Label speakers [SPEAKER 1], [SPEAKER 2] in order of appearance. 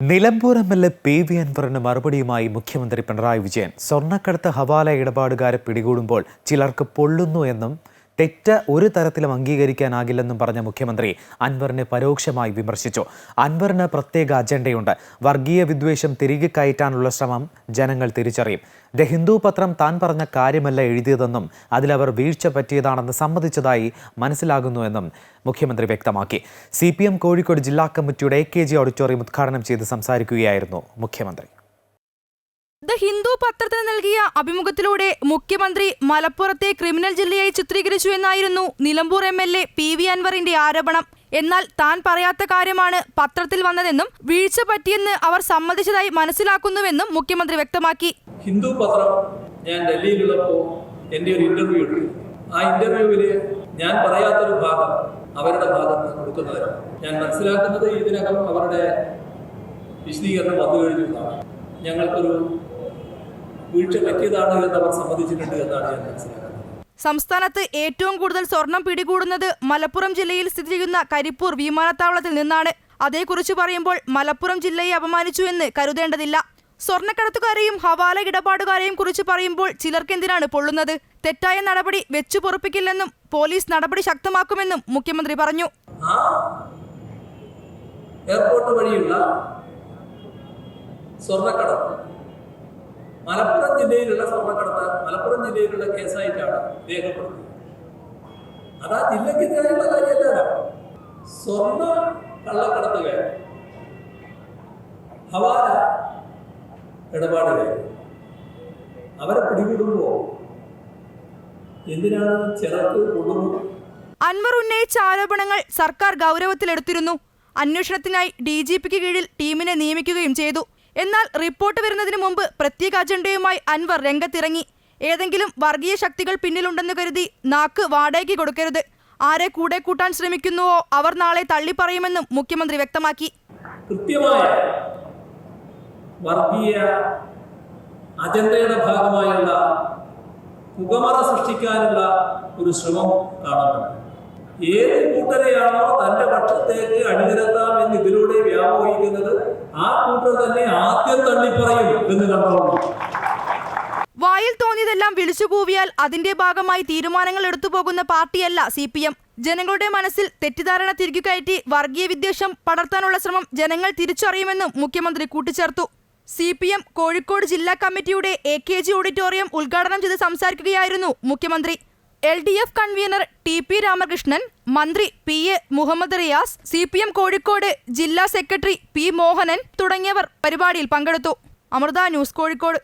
[SPEAKER 1] Nilambur M L A P V അൻവറിന് മറുപടിയുമായി മുഖ്യമന്ത്രി പിണറായി വിജയൻ സ്വർണക്കടത്ത് ഹവാല ഇടപാടുകാരെ പിടികൂടുമ്പോൾ ചിലർക്ക് പൊള്ളുന്നു എന്നും തെറ്റ് ഒരു തരത്തിലും അംഗീകരിക്കാനാകില്ലെന്നും പറഞ്ഞ മുഖ്യമന്ത്രി അൻവറിനെ പരോക്ഷമായി വിമർശിച്ചു. അൻവറിന് പ്രത്യേക അജണ്ടയുണ്ട്. വർഗീയ വിദ്വേഷം തിരികെ കയറ്റാനുള്ള ശ്രമം ജനങ്ങൾ തിരിച്ചറിയും. ദ ഹിന്ദു പത്രം താൻ പറഞ്ഞ കാര്യമല്ല എഴുതിയതെന്നും അതിലവർ വീഴ്ച പറ്റിയതാണെന്ന് സമ്മതിച്ചതായി മനസ്സിലാകുന്നുവെന്നും മുഖ്യമന്ത്രി വ്യക്തമാക്കി. സി കോഴിക്കോട് ജില്ലാ കമ്മിറ്റിയുടെ എ കെ ജി ഓഡിറ്റോറിയം ഉദ്ഘാടനം ചെയ്ത് സംസാരിക്കുകയായിരുന്നു മുഖ്യമന്ത്രി.
[SPEAKER 2] ദ ഹിന്ദു പത്രത്തിന് നൽകിയ അഭിമുഖത്തിലൂടെ മുഖ്യമന്ത്രി മലപ്പുറത്തെ ക്രിമിനൽ ജില്ലയായി ചിത്രീകരിച്ചു എന്നായിരുന്നു Nilambur M L A P V അൻവറിന്റെ ആരോപണം. എന്നാൽ താൻ പറയാത്ത കാര്യമാണ് പത്രത്തിൽ വന്നതെന്നും വീഴ്ച പറ്റിയെന്ന് അവർ സമ്മതിച്ചതായി മനസ്സിലാക്കുന്നുവെന്നും മുഖ്യമന്ത്രി വ്യക്തമാക്കി.
[SPEAKER 3] ഹിന്ദു പത്രം ഞാൻ ഡൽഹിയിലുള്ളപ്പോൾ എന്റെ ഒരു ഇന്റർവ്യൂ ഉണ്ട് ആ ഇന്റർവ്യൂവിൽ ഞാൻ പറയാത്തൊരു ഭാഗം അവരുടെ ഭാഗത്ത് കൊടുക്കുന്നവരാണ് ഞാൻ മനസ്സിലാക്കുന്നത് ഇതിനകം അവരുടെ വിശദീകരണം വന്നു കഴിഞ്ഞു ഞങ്ങൾക്കൊരു വീഴ്ച പറ്റിയതാണ് എന്ന് അവർ സമ്മതിച്ചിട്ടുണ്ട് എന്നാണ് ഞാൻ മനസ്സിലാക്കുന്നത്.
[SPEAKER 2] സംസ്ഥാനത്ത് ഏറ്റവും കൂടുതൽ സ്വർണം പിടികൂടുന്നത് മലപ്പുറം ജില്ലയിൽ സ്ഥിതി ചെയ്യുന്ന കരിപ്പൂർ വിമാനത്താവളത്തിൽ നിന്നാണ്. അതേക്കുറിച്ച് പറയുമ്പോൾ മലപ്പുറം ജില്ലയെ അപമാനിച്ചു എന്ന് കരുതേണ്ടതില്ല. സ്വർണക്കടത്തുകാരെയും ഹവാല ഇടപാടുകാരെയും കുറിച്ച് പറയുമ്പോൾ ചിലർക്കെന്തിനാണ് പൊള്ളുന്നത്? തെറ്റായ നടപടി വെച്ചു പൊറുപ്പിക്കില്ലെന്നും പോലീസ് നടപടി ശക്തമാക്കുമെന്നും മുഖ്യമന്ത്രി പറഞ്ഞു.
[SPEAKER 3] എയർപോർട്ട് വഴിയുള്ള സ്വർണക്കടത്ത് മലപ്പുറം ജില്ലയിലുള്ള സ്വർണക്കടത്ത് മലപ്പുറം ജില്ലയിലുള്ള കേസായിട്ടാണ് രേഖപ്പെടുത്തുന്നത് അത് ആ ജില്ലക്കെതിരായുള്ള കാര്യമല്ല സ്വർണ കള്ളക്കടത്തുകൾ ഹവാല ഇടപാടുകൾ അവരെ പിടികൂടുമ്പോൾ എന്തിനാണ് ചിലർക്ക് കൊള്ളുന്നത്
[SPEAKER 2] അൻവർ ഉന്നയിച്ച ആരോപണങ്ങൾ സർക്കാർ ഗൗരവത്തിലെടുത്തിരുന്നു. അന്വേഷണത്തിനായി ഡി ജി പിക്ക് കീഴിൽ ടീമിനെ നിയമിക്കുകയും ചെയ്തു. എന്നാൽ റിപ്പോർട്ട് വരുന്നതിന് മുമ്പ് പ്രത്യേക അജണ്ടയുമായി അൻവർ രംഗത്തിറങ്ങി. ഏതെങ്കിലും വർഗീയ ശക്തികൾ പിന്നിലുണ്ടെന്ന് കരുതി നാക്ക് വാടകയ്ക്ക് കൊടുക്കരുത്. ആരെ കൂടെ കൂട്ടാൻ ശ്രമിക്കുന്നുവോ അവർ നാളെ തള്ളിപ്പറയുമെന്നും മുഖ്യമന്ത്രി വ്യക്തമാക്കി.
[SPEAKER 3] കൃത്യമായ വർഗീയ അജണ്ടയുടെ ഭാഗമായുള്ള പുകമറ സൃഷ്ടിക്കാനുള്ള ഒരു ശ്രമം കാണുന്നുണ്ട് ഏത് കൂട്ടരെയാണോ തന്റെ പക്ഷത്തേക്ക് അണിനിരത്താം എന്ന് ഇതിലൂടെ വ്യാമോഹിക്കുന്നത് ആ കൂട്ടർ തന്നെ ആദ്യം തള്ളിപ്പറയും എന്ന് കണ്ടോളൂ.
[SPEAKER 2] വായിൽ തോന്നിയതെല്ലാം വിളിച്ചുകൂവിയാൽ അതിന്റെ ഭാഗമായി തീരുമാനങ്ങൾ എടുത്തു പോകുന്ന പാർട്ടിയല്ല സി പി എം. ജനങ്ങളുടെ മനസ്സിൽ തെറ്റിദ്ധാരണ തിരികെ കയറ്റി വർഗീയ വിദ്വേഷം പടർത്താനുള്ള ശ്രമം ജനങ്ങൾ തിരിച്ചറിയുമെന്നും മുഖ്യമന്ത്രി കൂട്ടിച്ചേർത്തു. സി പി എം കോഴിക്കോട് ജില്ലാ കമ്മിറ്റിയുടെ എ കെ ജി ഓഡിറ്റോറിയം ഉദ്ഘാടനം ചെയ്ത് സംസാരിക്കുകയായിരുന്നു മുഖ്യമന്ത്രി. L D F convenor T P Ramakrishnan മന്ത്രി P A Muhammad Riyas C P M Kozhikode ജില്ലാ സെക്രട്ടറി പി മോഹനൻ തുടങ്ങിയവർ പരിപാടിയിൽ പങ്കെടുത്തു. അമൃത ന്യൂസ് കോഴിക്കോട്.